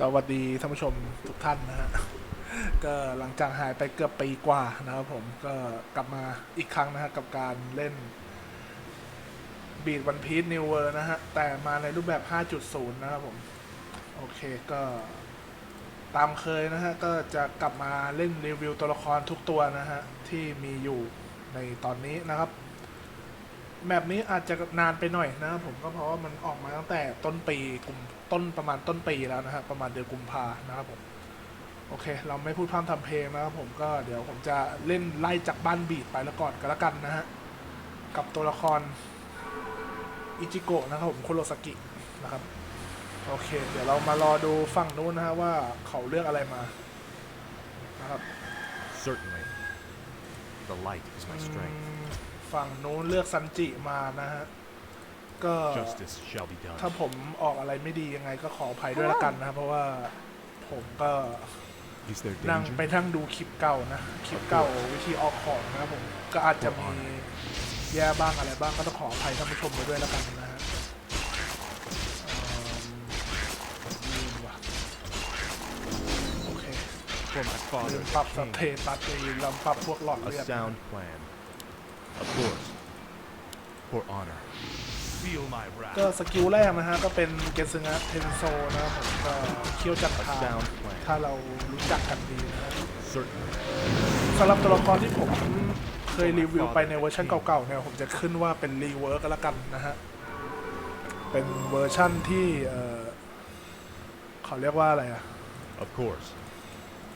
สวัสดีท่านผู้ชมทุกท่านนะฮะ ก็หลังจากหายไปเกือบปีกว่านะครับผมก็กลับมาอีกครั้งนะฮะ กับการเล่นบีดวันพีซนิวเวอร์นะฮะ แต่มาในรูปแบบ 5.0 นะครับผม โอเคก็ตามเคยนะฮะ ก็จะกลับมาเล่นรีวิวตัวละครทุกตัวนะฮะ ที่มีอยู่ในตอนนี้นะครับ แมปนี้อาจจะนานไปหน่อยนะครับผมก็เพราะว่ามันออกมาตั้งแต่ต้นปีกลุ่มต้นประมาณต้นปีแล้วนะครับประมาณเดือนกุมภานะครับผมโอเค เราไม่พูดพร่ำทำเพลงนะครับผมก็เดี๋ยวผมจะเล่นไล่จากบ้านบีดไปแล้วก่อนก็แล้วกันนะฮะกับตัวละครอิจิโกะนะครับผมคุโรสกินะครับโอเค เดี๋ยวเรามารอดูฝั่งนู้นนะฮะว่าเขาเลือกอะไรมานะครับ Certainly. The light is my strength. มฝั่งนู้นเลือกซันจิมานะฮะ ก็ Justice shall be done. ถ้าผมออกอะไรไม่ดียังไงก็ขออภัยด้วยละกันนะครับเพราะว่าผมก็ Is there นั่ง danger? ไปนั่งดูคลิปเก่านะ คลิปเก่าวิธีออกของนะครับผมก็อาจจะมีแย่บ้างอะไรบ้างก็ต้องขออภัยท่านผู้ชมไปด้วยละกันนะฮะเอิ่มลืมว่ะโอเค For my ลื father, ม the ปรับส king. เตตัสเลยลืมปรับพวกหลอด A เลือด sound plan. Of course. For honor. Feel my ก็ wrath. สกิลแรกนะฮะก็เป็นเกซึงะเทนโซนะครับผมก็เคี่ยวจัด A ทาง sound plan. ถ้าเรารู้จักกันดีนะฮะ Certainly. สำหรับตัวละครที่ผมเคยรีวิวไปในเวอร์ชันเก่าๆเนี่ยผมจะขึ้นว่าเป็นรีเวิร์กก็แล้วกันนะฮะ เป็นเวอร์ชั่นที่เอ่อเขาเรียกว่าอะไรอะ Of course.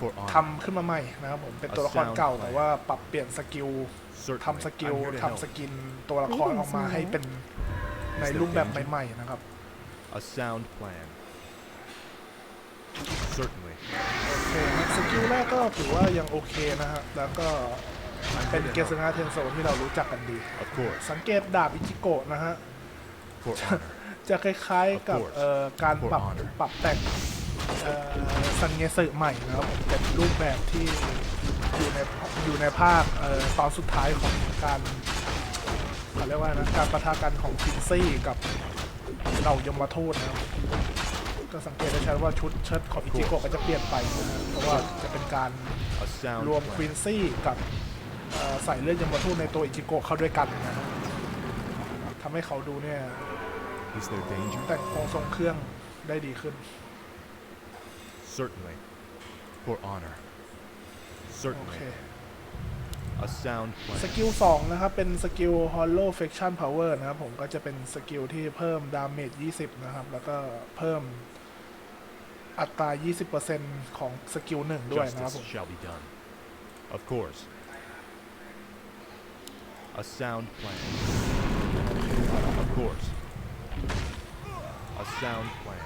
For ทำ honor. ขึ้นมาใหม่นะครับผมเป็นตัวละครเก่าแต่ว่าปรับเปลี่ยนสกิล Certainly. ทำสกิล I'm here to ทำ help. สกินตัวละครออกมาให้เป็นในรูปแบบใหม่ๆนะครับ A sound plan. Certainly. โอเคครับสกิลแรกก็ถือว่ายังโอเคนะฮะ แล้วก็เป็นเกซึงะเทนโซที่เรารู้จักกันดี Of course. สังเกตดาบอิจิโกะนะฮะ For honor. จะคล้ายๆกับ Of course. เอ่อการปรับ For honor. ปรับแต่งเอ่อซันเงสึใหม่นะครับผมเป็นรูปแบบที่ อยู่ในอยู่ในภาคเอ่อตอนสุดท้ายของการเขาเรียกว่านะการประทะกันของฟินซี่กับเหล่ายมทูตนะครับก็สังเกตได้ชัดว่าชุดเชิ้ตของอิจิโกะก็จะเปลี่ยนไปนะฮะเพราะว่าจะเป็นการ A sound รวมควิ plan. นซี่กับเอ่อใส่เลือดยมทูตในตัวอิจิโกะเข้าด้วยกันนะครับทำให้เขาดูเนี่ย Is there danger? แต่งองค์ทรงเครื่องได้ดีขึ้น Certainly. For honor. โอ Certainly. เค A sound ส plan. กิล2นะครับ เป็นสกิล Hollow Faction Power นะครับ ผมก็จะเป็นสกิลที่เพิ่มดาเมจ20 นะครับ แล้วก็เพิ่มอัตรา 20%ของสกิล1ด้วยนะครับผม Justice shall be done. Of course. A sound plan. Of course. A sound plan.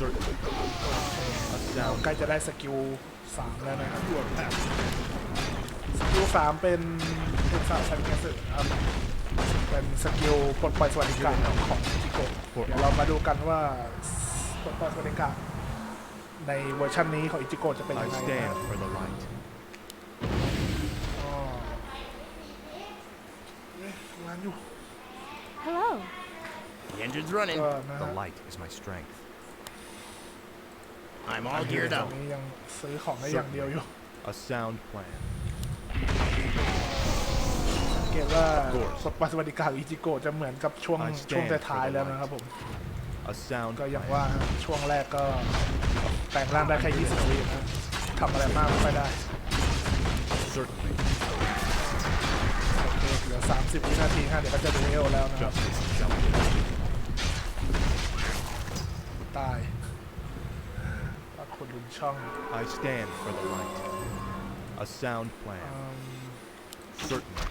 Certainly. A เรา sound ใกล้จะได้สกิล3แล้วนะครับสกิล3เป็นเป็นสาวชันเกสึนะครับเป็นสกิลปลดปล่อยสวัสดิการของจิโกะเดี๋ยวเรามาดูกันว่าปลดปล่อยสวัสดิการในเวอร์ชันนี้ของอิจิโกะจะเป็น I ยังไงนะ stand for the light. อ๋อเอ๊ะทำงานอยู่ Hello. The engine's running. ก็นะ The ฮะ light is my strength. I'm all geared ตอ up. นนี้ยังซื้อของได้อย่างเดียวอยู่ A sound plan. สังเกตว่า Of course. สปอยสวัสดิการอิจิโกะจะเหมือนกับช่วง I stand ช่วง for ท้าย the ๆแล้ว light. นะครับผม A sound ก็อย่าง plan. ว่าฮะช่วงแรกก็แปลงร่างได้แค่ 20 วินะทำอะไรมากไม่ค่อยได้ Certainly. โอเคเหลือ 30 วินาทีฮะเดี๋ยวก็จะดูเอลแล้วนะครับ Justice shall be done. ตายปรา กฏลุนช่อง I stand for the light. A sound อื plan. ม Certainly.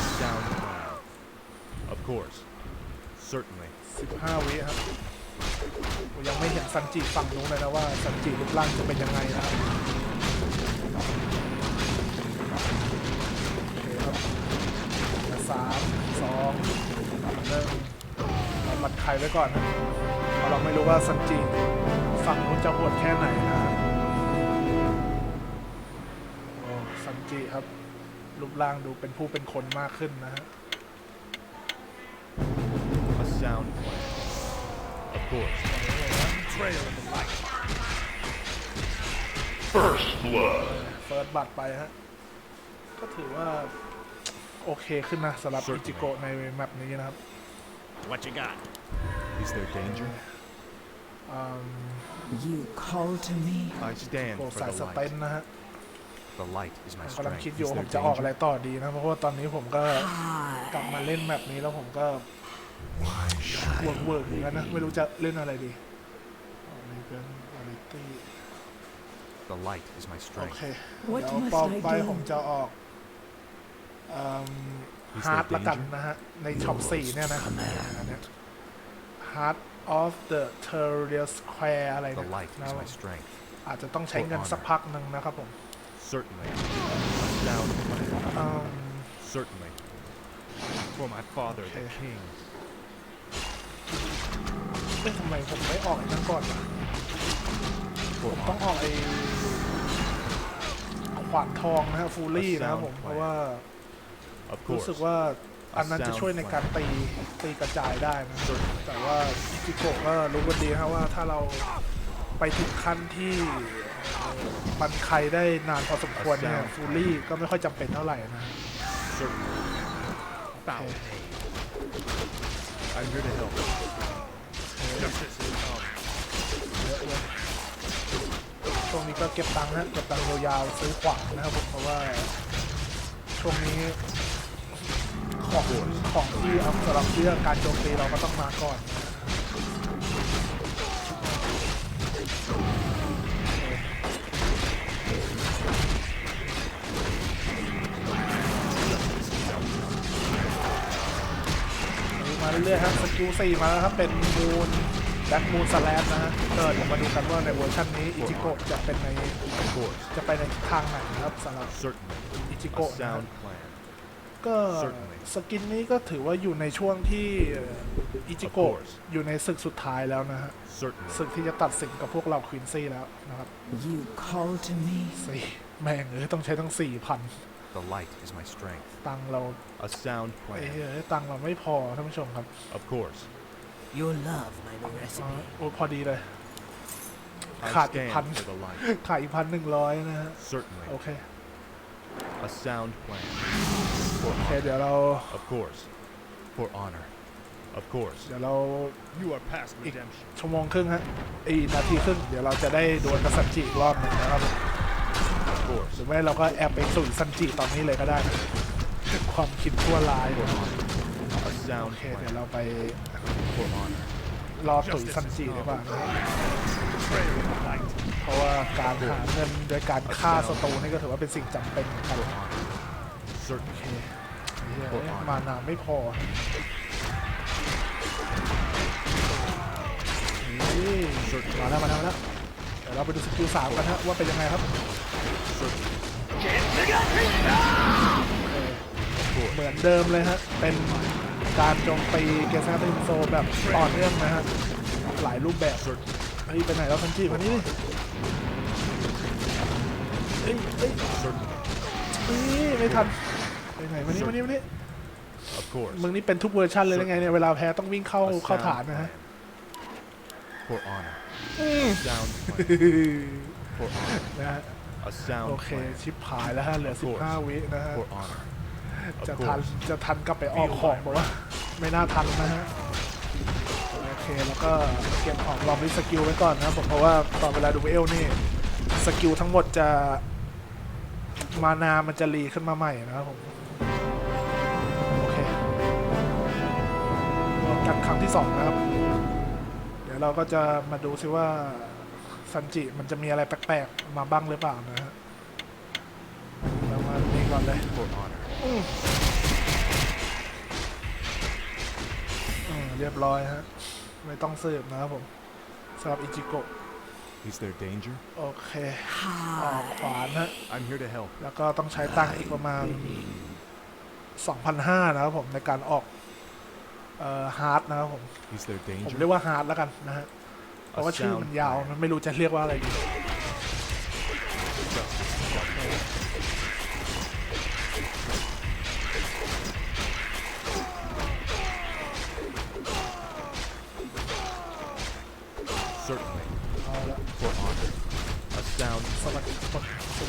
A sound plan. Of course. Certainly. 15วิครับผมยังไม่เห็นซันจิฝั่งนู้นเลยนะว่าซันจิรูปร่างจะเป็นยังไงนะครับโอเคครับเหลือสามสองหนึ่งเรามัดไข่ไว้ก่อนนะเพราะเราไม่รู้ว่าซันจิ ฝั่งนู้นจะโหดแค่ไหนนะโอ้ซันจิครับ รูปร่างดูเป็นผู้เป็นคนมากขึ้นนะฮะ sound plan. Of course. Trail in the light. เฟิร์สบัตรไปฮะ ก็ถือว่า โอเคขึ้นนะสำหรับอิจิโกะในแมปนี้นะครับ What you got? Is there danger? อืม You call to me. I stand โก for สาย the สเตน light. นะฮะ The light is ผ my มกำลัง strength. คิด Is อยู่ว่าผม there จะออกอะไร danger? ต่อดีนะ เพราะว่าตอนนี้ผมก็กลับ I มาเล่นแมปนี้แล้วผมก็เวิร์กเวิร์กเหมือนกันนะ ไม่รู้จะเล่นอะไรดีอเมริกันวาไรตี้ The light is my โอ strength. เค What เดี๋ยว must ต่อ I ไป do? ผมจะออก Is ฮาร์ด there ละกัน danger? นะฮะ ในช็อปสี่เนี่ยนะอั นเนี้ย Heart of the Terrorial Square อะไร The เนี่ย light นะ is ผ my ม strength. อาจจะต้องใช้เงินสักพักหนึ่งนะครับผม Certainly. A sound plan. อืม Certainly. For my father, the Okay. king. เอ้ยทำไมผมไม่ออกไอ้นั่นก่อนวะ For ต้อง honor. ออกไอ้ขวานทองนะฮะฟูลี่นะครับผมเพราะว่า Of รู้ course. สึกว่าอันนั้นจะช่วยในการตีตีกระจายได้นะ แต่ว่าอิจิโกะก็รู้กันดีนะครับว่าถ้าเราไปถึงขั้นที่เอ่อมันใครได้นานพอสมควรเนี่ยฟูลี่ก็ไม่ค่อยจำเป็นเท่าไหร่นะ Certainly. โอเค Bow. I'm here to help. Justice is come. เยอะเลยช่วงนี้ก็เก็บตังค์ฮะเก็บตังค์ยาวๆซื้อขวานนะครับผมเพราะว่า ช่วงนี้ ของของที่เอาสำหรับเรื่องการโจมตีเราก็ต้องมาก่อนนะมาเรื่อยๆครับสกิลสี่มาแล้วครับเป็นมูนแบ็กมูนสแลนนะฮะก็เดี๋ยวมาดูกันว่าในเวอร์ชันนี้อิจิโกะจะเป็นใน Of course. จะไปในทิศทางไหนนะครับสำหรับ Certainly. อิจิ A โกะนะครับ sound plan. ก็ Certainly สกินนี้ก็ถือว่าอยู่ในช่วงที่เอ่ออิจิโกะ Of course อยู่ในศึกสุดท้ายแล้วนะฮะ Certainly. ศึกที่จะตัดสินกับพวกเราควินซี่แล้วนะครับ You call to me. สี่แม่งเอ้ยต้องใช้ทั้งสี่พัน The light is my strength. ตังค์เรา A sound ไอ้ plan. เฮ้ยตังค์เราไม่พอท่านผู้ชมครับ Of course. Your love, my new อ๋อ recipe. โอ้พอดีเลย I Cut, stand cut. for the light. ขายอีกพันหนึ่งร้อยนะฮะ Certainly. โอเค A sound plan. โอเคเดี๋ยวเรา Of course. For honor. Of course. เดี๋ยวเรา You are past redemption. ชั่วโมงครึ่งฮะอีกนาทีครึ่งเดี๋ยวเราจะได้ดวลกับซันจิอีกรอบหนึ่งนะครับ Of course. หรือไม่เราก็แอบไปสุ่ยซันจิตอนนี้เลยก็ได้นะความคิดทั่วร้าย For honor. A โอ sound เคเดี๋ยว plan. เราไป For honor. รอตุ๋ยซันจิดีกว่านะ Trail in the light. เพราะว่าการหาเงินโดยการฆ่าศัตรูนี่ก็ถือว่าเป็นสิ่งจำเป็นเหมือนกัน For honor. โอ Certainly. เคเหี้ยมานานไม่พอนี่มาแล้วมาแล้วมาแล้วเดี๋ยวเราไปดูสกิลสามกันฮะว่าเป็นยังไงครับ Certainly. โอเคเหมือนเดิมเลยฮะ เป็นการโจมตีเกซาตินโซแบบต่อเนื่องนะฮะ หลายรูปแบบ Certainly. เฮ้ยไปไหนแล้วซันจิมานี่ดิเฮ้ยเฮ้ย Certainly. นี่ไม่ทัน ไปไหนมานี่มานี่มานี่ Of course. มึงนี่เป็นทุกเวอร์ชันเลยหรือไงเนี่ย เวลาแพ้ต้องวิ่งเข้า A เข้า sound ฐานนะฮะ plan. For honor. Sound plan. For honor. นะฮะ A sound โอเค plan. ชิปหายแล้วฮะ เหลือ Of course 15 วินะฮะ For honor. Of จะทัน course. จะทันกลับไปออกของบอกว่า ไม่น่าทันนะฮะ โอเค แล้วก็เก็บของลองดิสกิลไว้ก่อนนะครับผมเพราะว่าตอนเวลาดูเอลนี่ สกิลทั้งหมดจะมานามันจะรีขึ้นมาใหม่นะครับผม รวมกันครั้งที่สองนะครับ เดี๋ยวเราก็จะมาดูซิว่าซันจิมันจะมีอะไรแปลกๆ มาบ้างหรือเปล่านะฮะเรามานี่ก่อนเลย For honor. อืมเรียบร้อยฮะ ไม่ต้องสืบนะครับผมสำหรับอิจิโกะ Is there danger? โอเคออกขวานฮะ I'm here to help. แล้วก็ต้องใช้ตังค์อีกประมาณ 2,500 นะครับผมในการออก เอ่อฮาร์ดนะครับผม Is there ผม danger? เรียกว่าฮาร์ดแล้วกันนะฮะ เพราะว่าชื่อมันยาว มันไม่รู้จะเรียกว่าอะไรดีส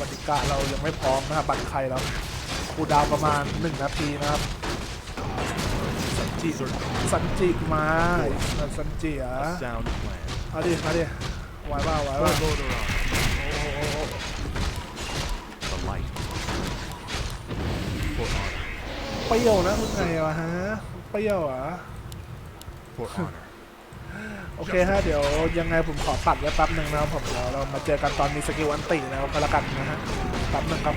วัสดิกะเรายังไม่พร้อมนะครับบัตรใครแล้วกูดาวประมาณ 1 นาทีนะครับ จิสันจิมาสันจิเหรอะ a sound plan. เอาดิเอาดิไหวเปล่าไหวเปล่า Full order on. The light. For honor. เปรี้ยวนะคุณไงวะฮะเปรี้ยวเหรอะ For honor. โอเคฮะเดี๋ยวยังไงผมขอตัดไว้แป๊บหนึ่งนะครับผมเดี๋ยวเรามาเจอกันตอนมีสกิลอันติแล้วก็แล้วกันนะฮะแป๊บหนึ่งครับ